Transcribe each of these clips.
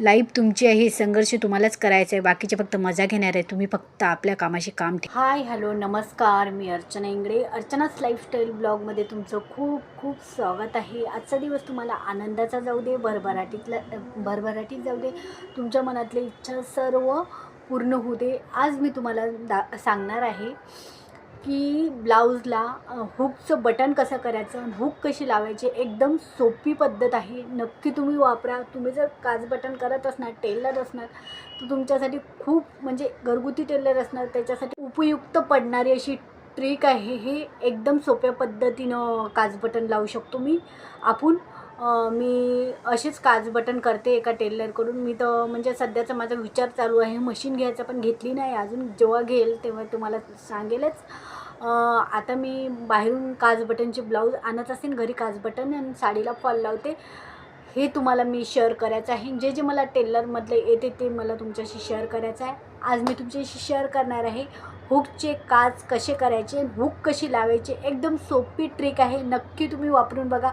Life तुमची आहे संघर्ष तुम्हालाच करायचा आहे बाकीचे फक्त मजा घेणार आहे. तुम्ही फक्त आपल्या कामाशी काम ठेवा. हाय हॅलो नमस्कार. मी अर्चना इंगडे अर्चनाच लाईफस्टाईल ब्लॉगमध्ये तुमचं खूप खूप स्वागत आहे. आजचा दिवस तुम्हाला आनंदाचा जाऊ दे भरभराटीतला भरभराटीत जाऊ दे. तुमच्या मनातल्या इच्छा सर्व पूर्ण होऊ दे. आज मी तुम्हाला दा सांगणार आहे की ब्लाऊजला हुकचं बटन कसं करायचं आणि हुक कशी लावायची एकदम सोपी पद्धत आहे. नक्की तुम्ही वापरा. तुम्ही जर काच बटन करत असणार टेलर असणार तर तुमच्यासाठी खूप म्हणजे घरगुती टेलर असणार त्याच्यासाठी उपयुक्त पडणारी अशी ट्रिक आहे. हे एकदम सोप्या पद्धतीनं काच बटन लावू शकतो मी. आपण मी असेच काज बटन करते एका टेलरकडून. मी तर म्हणजे सध्याचा माझा विचार चालू आहे. मशीन घ्यायचा पण घेतली नाही. अजून जेव्हा घेईल तेव्हा तुम्हाला सांगेलच. आता मी बाहेरून काज बटनचे ब्लाऊज आणत असेल घरी काच बटन आणि साडीला फॉल लावते. हे तुम्हाला मी शेअर करायचं आहे. जे जे मला टेलरमधले येते ते मला तुमच्याशी शेअर करायचं आहे. आज मी तुमच्याशी शेअर करणार आहे. हुकचे काच कसे करायचे हुक कशी लावायची एकदम सोपी ट्रिक आहे. नक्की तुम्ही वापरून बघा.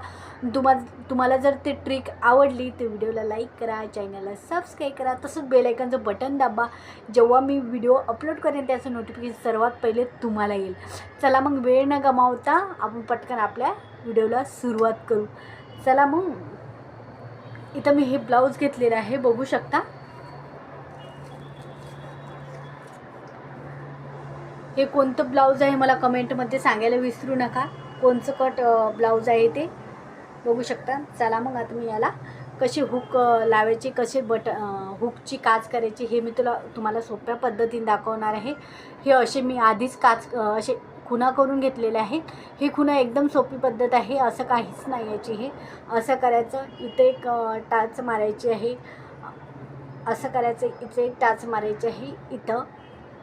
तुम्हा तुम्हाला जर ते ट्रिक आवडली तर व्हिडिओला लाईक करा चॅनलला सबस्क्राईब करा. तसंच बेलायकनचं बटन दाबा. जेव्हा मी व्हिडिओ अपलोड करेन त्याचं नोटिफिकेशन सर्वात पहिले तुम्हाला येईल. चला मग वेळ न गमावता आपण पटकन आपल्या व्हिडिओला सुरुवात करू. चला मग. इथं मी हे ब्लाऊज घेतलेलं आहे बघू शकता. हे कोणतं ब्लाऊज आहे मला कमेंटमध्ये सांगायला विसरू नका. कोणचं कट ब्लाऊज आहे ते बघू शकता. चला मग आता मी याला कशी हुक लावायचे लावायची कसे बट हुकची काच करायची हे मी तुला तुम्हाला सोप्या पद्धतीने दाखवणार आहे. हे असे मी आधीच काच असे खुणा करून घेतलेले आहेत. ही खुणा एकदम सोपी पद्धत आहे असं काहीच नाही याची हे. असं करायचं इथे एक टाच मारायची आहे. असं करायचं इथे एक टाच मारायची आहे इथं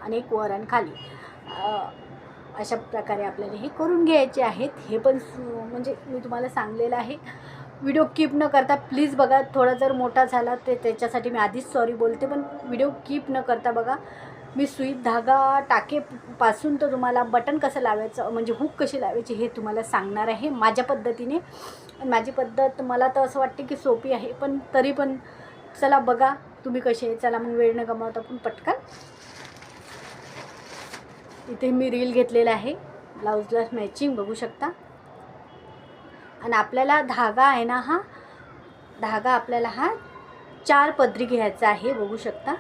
आणि एक वर आणि खाली. अशा प्रकारे आपल्याला हे करून घ्यायचे आहेत. हे पण सु- म्हणजे मी तुम्हाला सांगलेलं आहे. व्हिडिओ कीप न करता प्लीज बघा थोडा जर मोठा झाला ते त्याच्यासाठी मी आधीच सॉरी बोलते पण व्हिडिओ कीप न करता बघा. मी सुई धागा टाकेपासून तर तुम्हाला बटन कसं लावायचं म्हणजे हुक कशी लावायची हे तुम्हाला सांगणार आहे माझ्या पद्धतीने. आणि माझी पद्धत मला तर असं वाटते की सोपी आहे पण तरी पण चला बघा तुम्ही कसे आहे चला मग वेळ न गमावता पण पटकन इथे मी रील घेतलेला आहे. ब्लाऊजला मॅचिंग बघू शकता. आणि आपल्याला धागा आहे ना हा? धागा आपल्याला हा चार पदरी घ्यायचा आहे बघू शकता.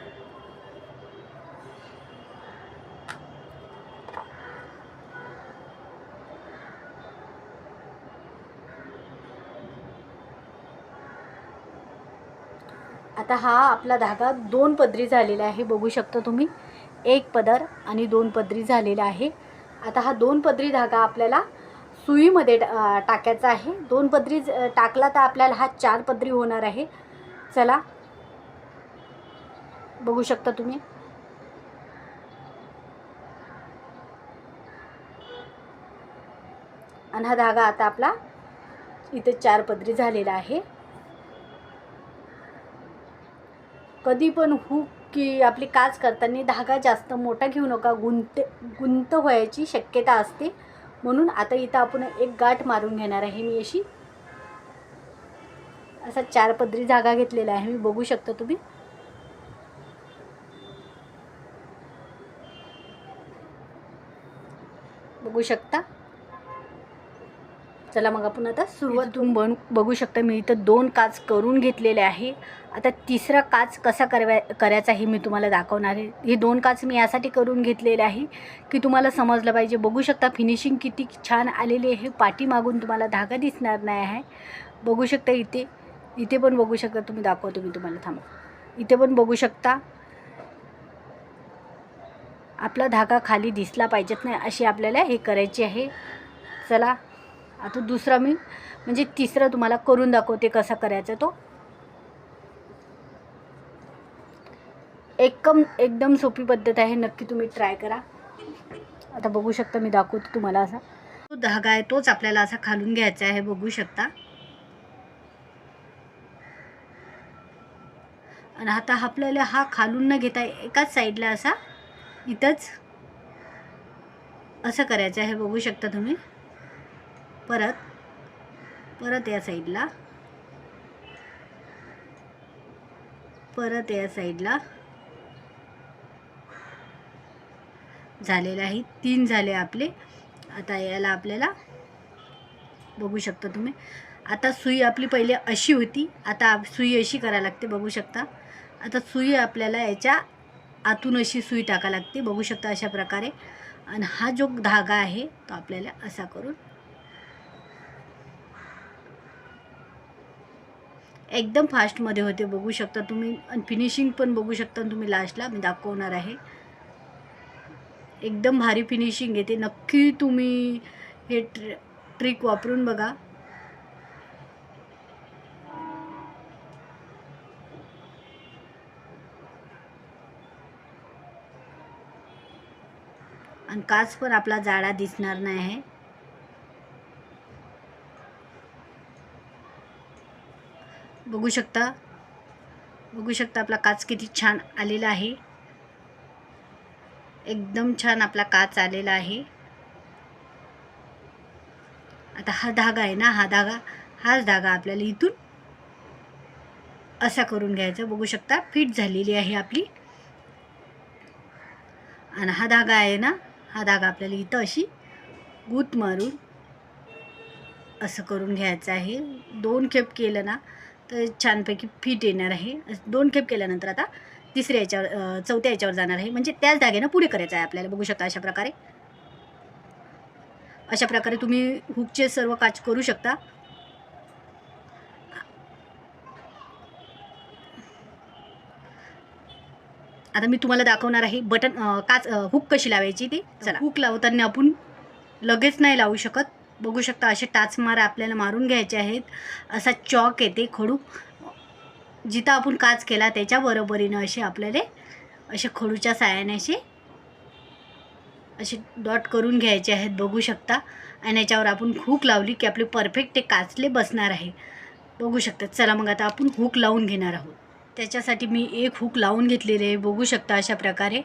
आता हा आपला धागा दोन पदरी झालेला आहे बघू शकता तुम्ही. एक पदर आणि दोन पदरी झालेला आहे. आता हा दोन पदरी धागा आपल्याला सुईमध्ये टाकायचा आहे. दोन पदरी ज- टाकला तर आपल्याला हा चार पदरी होणार आहे. चला. बघू शकता तुम्ही. आणि हा धागा आता आपला इथे चार पदरी झालेला आहे. कधी पण हुक की आपली काच करताना धागा जास्त मोठा घेऊ नका गुंत गुंत व्हायची शक्यता असते. म्हणून आता इथं आपण एक गाठ मारून घेणार आहे मी अशी. असा चार पदरी धागा घेतलेला आहे मी बघू शकता तुम्ही. बघू शकता. चला मग आपण आता सुरुवातून बन बघू शकता मी इथं दोन काच करून घेतलेले आहे. आता तिसरा काच कसा करवा करायचा हे मी तुम्हाला दाखवणार आहे. हे दोन काच मी यासाठी करून घेतलेले आहे की तुम्हाला समजलं पाहिजे. बघू शकता फिनिशिंग किती छान आलेली आहे. पाठीमागून तुम्हाला धागा दिसणार नाही आहे. बघू शकता इथे इथे पण बघू शकता तुम्ही दाखवतो मी तुम्हाला थांबा. इथे पण बघू शकता आपला धागा खाली दिसला पाहिजेत नाही अशी आपल्याला हे करायची आहे. चला आता दुसरा मी म्हणजे तिसरा तुम्हाला करून दाखवते कसा करायचा तो. एकदम एकदम सोपी पद्धत आहे नक्की तुम्ही ट्राय करा. आता बघू शकता मी दाखवते तुम्हाला असा. तो धागा आहे तोच आपल्याला असा खालून घ्यायचा आहे बघू शकता. आणि आता आपल्याला हा खालून न घेता एकाच साईडला असा इथंच असं करायचं आहे बघू शकता तुम्ही. परत परत या साईडला. परत या साईडला. झालेलं आहे तीन झाले आपले. आता याला आपल्याला बघू शकता तुम्ही. आता सुई आपली पहिले अशी होती. आता सुई अशी करायला लागते बघू शकता. आता सुई आपल्याला याच्या आतून अशी सुई टाका लागते बघू शकता अशा प्रकारे. आणि हा जो धागा आहे तो आपल्याला असा करून एकदम फास्टमध्ये होते. बघू शकता तुम्ही. आणि फिनिशिंग पण बघू शकता तुम्ही लास्टला मी दाखवणार आहे. एकदम भारी फिनिशिंग येते. नक्की तुम्ही हे ट्र ट्रिक वापरून बघा. आणि काच पण आपला जाडा दिसणार नाही आहे. बघू शकता. बघू शकता आपला काच किती छान आलेला आहे. एकदम छान आपला काच आलेला आहे. आता हा धागा आहे ना हा धागा हाच धागा आपल्याला इथून असा करून घ्यायचा. बघू शकता फिट झालेली आहे आपली. आणि हा धागा आहे ना हा धागा आपल्याला इथं अशी गुत मारून असं करून घ्यायचं आहे. दोन खेप केलं ना तर छानपैकी फिट येणार आहे. दोन खेप केल्यानंतर आता तिसऱ्या याच्यावर चौथ्या याच्यावर जाणार आहे. म्हणजे त्याच धाग्यानं पुढे करायचं आहे आपल्याला. बघू शकता अशा प्रकारे. अशा प्रकारे तुम्ही हुकचे सर्व काच करू शकता. आता मी तुम्हाला दाखवणार आहे बटन काच हुक कशी लावायची ती. चला. हुक लावताना आपण लगेच नाही लावू शकत. बघू शकता असे टाचमार आपल्याला मारून घ्यायचे आहेत. असा चॉक येते खडू. जिथं आपण काच केला त्याच्या बरोबरीनं असे आपल्याला असे खडूच्या साहाय्याने असे असे डॉट करून घ्यायचे आहेत बघू शकता. आणि याच्यावर आपण हूक लावली की आपले परफेक्ट ते काचले बसणार आहे. बघू शकता. चला मग आता आपण हुक लावून घेणार आहोत. त्याच्यासाठी मी एक हुक लावून घेतलेले आहे. बघू शकता अशा प्रकारे.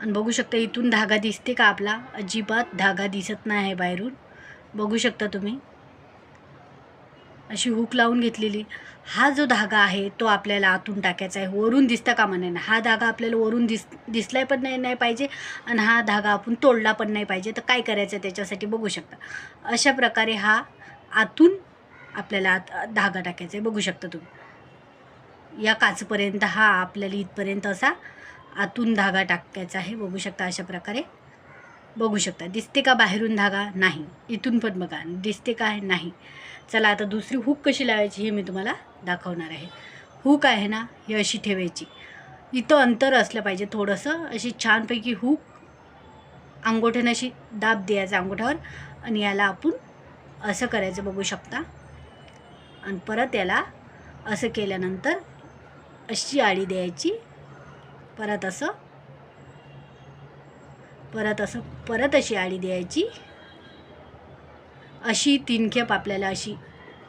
आणि बघू शकता इथून धागा दिसते का आपला? अजिबात धागा दिसत नाही आहे बाहेरून. बघू शकता तुम्ही. अशी हुक लावून घेतलेली. हा जो धागा आहे तो आपल्याला आतून टाकायचा आहे. वरून दिसता कामा नये हा धागा आपल्याला वरून दिस दिसलाय पण नाही नाही पाहिजे. आणि हा धागा आपण तोडला पण नाही पाहिजे. तर काय करायचं त्याच्यासाठी बघू शकता. अशा प्रकारे हा आतून आपल्याला आत धागा टाकायचा आहे. बघू शकता तुम्ही. या काचपर्यंत हा आपल्याला इथपर्यंत असा आतून धागा टाकायचा आहे. बघू शकता अशा प्रकारे. बघू शकता. दिसते का बाहेरून धागा? नाही. इथून पण बघा. दिसते का नाही. चला आता दुसरी हूक कशी लावायची हे मी तुम्हाला दाखवणार आहे. हूक आहे ना ही अशी ठेवायची. इथं अंतर असलं पाहिजे. थोडंसं अशी छानपैकी हूक अंगोठ्यानं अशी दाब द्यायचा अंगोठ्यावर आणि याला आपण असं करायचं बघू शकता. आणि परत याला असं केल्यानंतर अशी आळी द्यायची. परत असं परत असं परत अशी आळी द्यायची. अशी तीन खेप आपल्याला अशी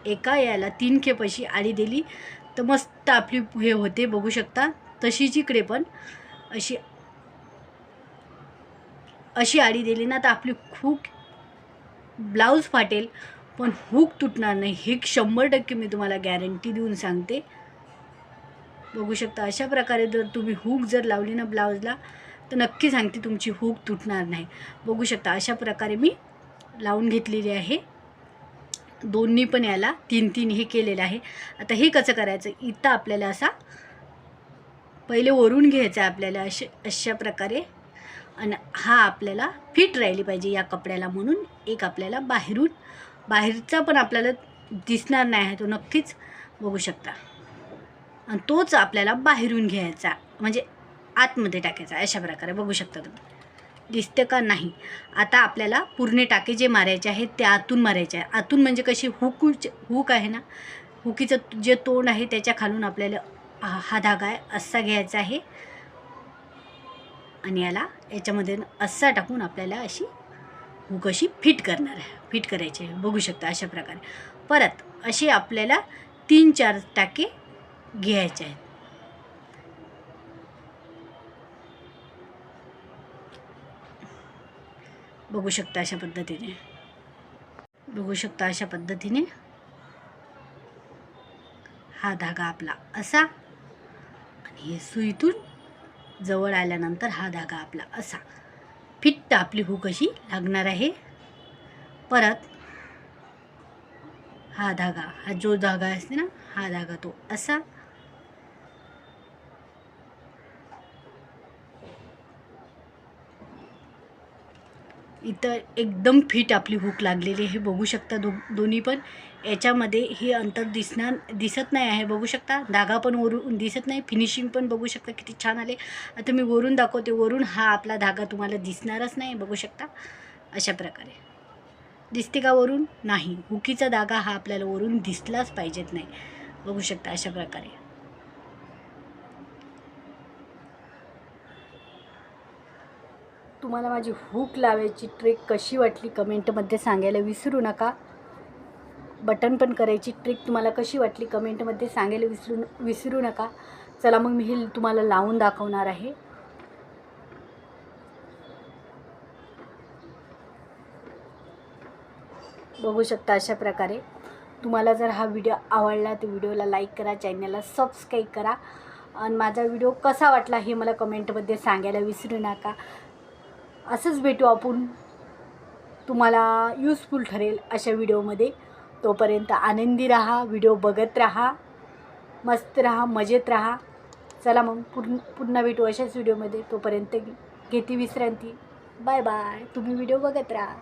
एका याला तीन खेप अशी आळी दिली तर मस्त आपली हे होते बघू शकता. तशीच इकडे पण अशी अशी आळी दिली ना तर आपली खूप ब्लाऊज फाटेल पण हुक तुटणार नाही. हे शंभर टक्के मी तुम्हाला गॅरंटी देऊन सांगते. बघू शकता. अशा प्रकारे जर तुम्ही हुक जर लावली ना ब्लाऊजला तर नक्की सांगते तुमची हुक तुटणार नाही. बघू शकता अशा प्रकारे मी लावून घेतलेली आहे. दोन्ही पण याला तीन तीन हे केलेलं आहे. आता हे कसं करायचं? इथं आपल्याला असा पहिले ओरून घ्यायचं आहे आपल्याला असे अशा प्रकारे. आणि हा आपल्याला फिट राहिली पाहिजे या कपड्याला म्हणून. एक आपल्याला बाहेरून बाहेरचा पण आपल्याला दिसणार नाही आहे तो नक्कीच. बघू शकता. आणि तोच आपल्याला बाहेरून घ्यायचा म्हणजे आतमध्ये टाकायचा. अशा प्रकारे बघू शकता तुम्ही. दिसते का नाही? आता आपल्याला पूर्ण टाके जे मारायचे आहेत ते आतून मारायचे आहे. आतून म्हणजे कशी हुक हुक आहे ना? हुकीचं जे तोंड आहे त्याच्या खालून आपल्याला हा हा धागा आहे असा घ्यायचा आहे. आणि याला याच्यामध्ये असा टाकून आपल्याला अशी हुक अशी फिट करणार आहे. फिट करायची आहे. बघू शकता अशा प्रकारे. परत असे आपल्याला तीन चार टाके घ्यायचे आहेत. बघू शकता अशा पद्धतीने. बघू शकता अशा पद्धतीने. हा धागा आपला असा हे सुईतून जवळ आल्यानंतर हा धागा आपला असा. फिट्ट आपली हुक अशी लागणार आहे. परत हा धागा हा जो धागा असते ना हा धागा तो असा. इथं एकदम फिट आपली हुक लागलेली आहे. बघू शकता दो दोन्ही पण. याच्यामध्ये हे अंतर दिसणार दिसत नाही आहे. बघू शकता धागा पण वरून दिसत नाही. फिनिशिंग पण बघू शकता किती छान आले. आता मी वरून दाखवते. वरून हा आपला धागा तुम्हाला दिसणारच नाही बघू शकता. अशा प्रकारे. दिसते का वरून? नाही. हुकीचा धागा हा आपल्याला वरून दिसलाच पाहिजेत नाही. बघू शकता अशा प्रकारे. तुम्हाला माझी हूक लावायची ट्रिक कशी वाटली कमेंटमध्ये सांगायला विसरू नका. बटन पण करायची ट्रिक तुम्हाला कशी वाटली कमेंटमध्ये सांगायला विसरू विसरू नका. चला मग मी हे तुम्हाला लावून दाखवणार आहे. बघू शकता अशा प्रकारे. तुम्हाला जर हा व्हिडिओ आवडला तर व्हिडिओला लाईक करा चॅनलला सबस्क्राईब करा. आणि माझा व्हिडिओ कसा वाटला हे मला कमेंटमध्ये सांगायला विसरू नका. असंच भेटू आपण. तुम्हाला यूजफुल ठरेल अशा व्हिडिओमध्ये तोपर्यंत आनंदी राहा व्हिडिओ बघत राहा मस्त राहा मजेत राहा. चला मग पूर्ण पुन्हा भेटू अशाच व्हिडिओमध्ये तोपर्यंत घेते विश्रांती. बाय बाय तुम्ही व्हिडिओ बघत राहा.